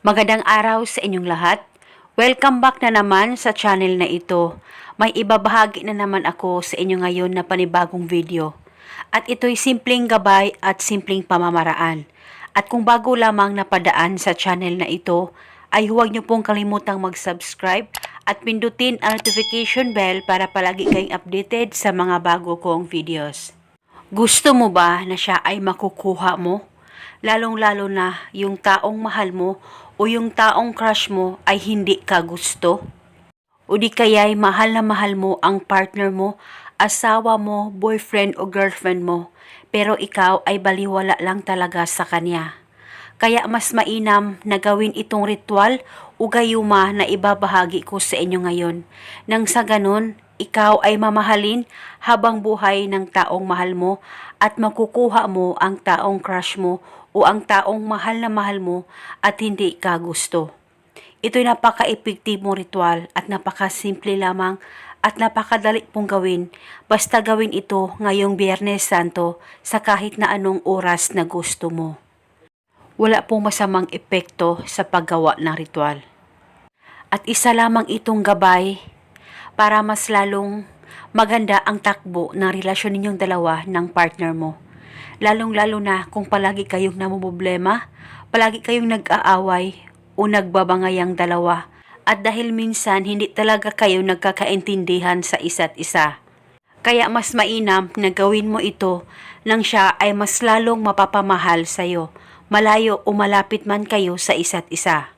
Magandang araw sa inyong lahat. Welcome back na naman sa channel na ito. May ibabahagi na naman ako sa inyo ngayon na panibagong video. At ito'y simpleng gabay at simpleng pamamaraan. At kung bago lamang napadaan sa channel na ito, ay huwag niyo pong kalimutang mag-subscribe at pindutin ang notification bell para palagi kayong updated sa mga bago kong videos. Gusto mo ba na siya ay makukuha mo? Lalong-lalo na yung taong mahal mo o yung taong crush mo ay hindi ka gusto? O di kaya'y mahal na mahal mo ang partner mo, asawa mo, boyfriend o girlfriend mo, pero ikaw ay baliwala lang talaga sa kanya. Kaya mas mainam na gawin itong ritual o gayuma na ibabahagi ko sa inyo ngayon. Nang sa ganon, ikaw ay mamahalin habang buhay ng taong mahal mo at makukuha mo ang taong crush mo o ang taong mahal na mahal mo at hindi ka gusto. Ito'y napaka-epektibong ritual at napakasimple lamang at napakadali pong gawin. Basta gawin ito ngayong Biyernes Santo sa kahit na anong oras na gusto mo. Wala pong masamang epekto sa paggawa ng ritual. At isa lamang itong gabay para mas lalong maganda ang takbo ng relasyon ninyong dalawa ng partner mo. Lalong-lalo na kung palagi kayong namumblema, palagi kayong nag-aaway o nagbabangayang dalawa at dahil minsan hindi talaga kayo nagkakaintindihan sa isa't isa. Kaya mas mainam na gawin mo ito nang siya ay mas lalong mapapamahal sa'yo, malayo o malapit man kayo sa isa't isa.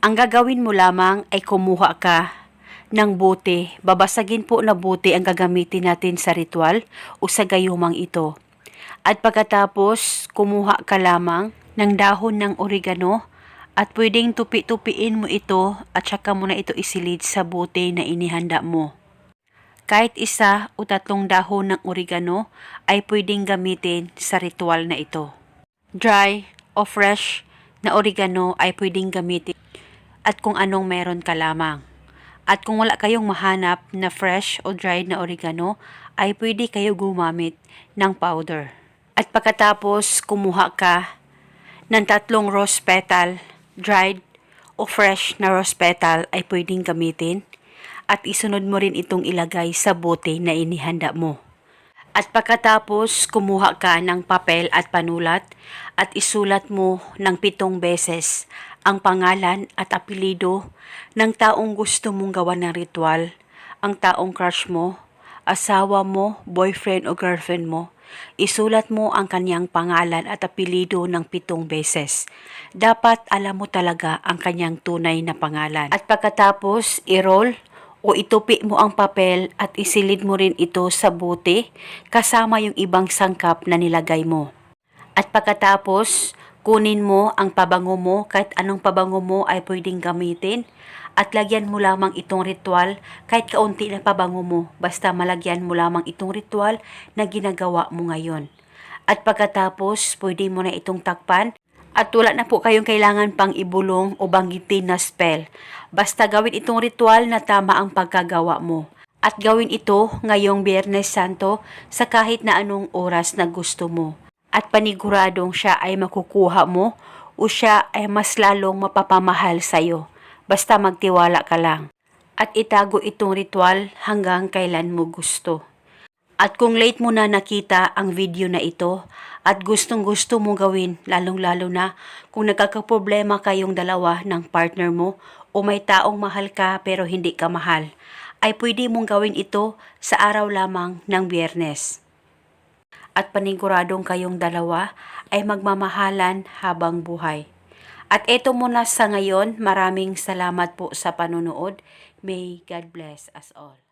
Ang gagawin mo lamang ay kumuha ka ng bote. Babasagin po na bote ang gagamitin natin sa ritual o sa gayumang ito. At pagkatapos, kumuha ka lamang ng dahon ng oregano at pwedeng tupi-tupiin mo ito at saka mo na ito isilid sa bote na inihanda mo. Kahit isa o tatlong dahon ng oregano ay pwedeng gamitin sa ritual na ito. Dry o fresh na oregano ay pwedeng gamitin at kung anong meron ka lamang. At kung wala kayong mahanap na fresh o dried na oregano, ay pwede kayo gumamit ng powder. At pagkatapos kumuha ka ng tatlong rose petal, dried o fresh na rose petal ay pwedeng gamitin at isunod mo rin itong ilagay sa bote na inihanda mo. At pagkatapos, kumuha ka ng papel at panulat at isulat mo ng pitong beses ang pangalan at apelido ng taong gusto mong gawan ng ritual, ang taong crush mo, asawa mo, boyfriend o girlfriend mo. Isulat mo ang kanyang pangalan at apelido ng pitong beses. Dapat alam mo talaga ang kanyang tunay na pangalan. At pagkatapos, i-roll o itupi mo ang papel at isilid mo rin ito sa bote kasama yung ibang sangkap na nilagay mo. At pagkatapos, kunin mo ang pabango mo kahit anong pabango mo ay pwedeng gamitin at lagyan mo lamang itong ritual kahit kaunti na pabango mo basta malagyan mo lamang itong ritual na ginagawa mo ngayon. At pagkatapos, pwede mo na itong takpan at wala na po kayong kailangan pang ibulong o banggitin na spell. Basta gawin itong ritual na tama ang pagkagawa mo. At gawin ito ngayong Biyernes Santo sa kahit na anong oras na gusto mo. At paniguradong siya ay makukuha mo o siya ay mas lalong mapapamahal sa'yo. Basta magtiwala ka lang. At itago itong ritual hanggang kailan mo gusto. At kung late mo na nakita ang video na ito at gustong gusto mo gawin, lalong-lalo na kung nagkakaproblema kayong dalawa ng partner mo o may taong mahal ka pero hindi ka mahal, ay pwede mong gawin ito sa araw lamang ng biyernes. At paniguradong kayong dalawa ay magmamahalan habang buhay. At eto muna sa ngayon, maraming salamat po sa panonood. May God bless us all.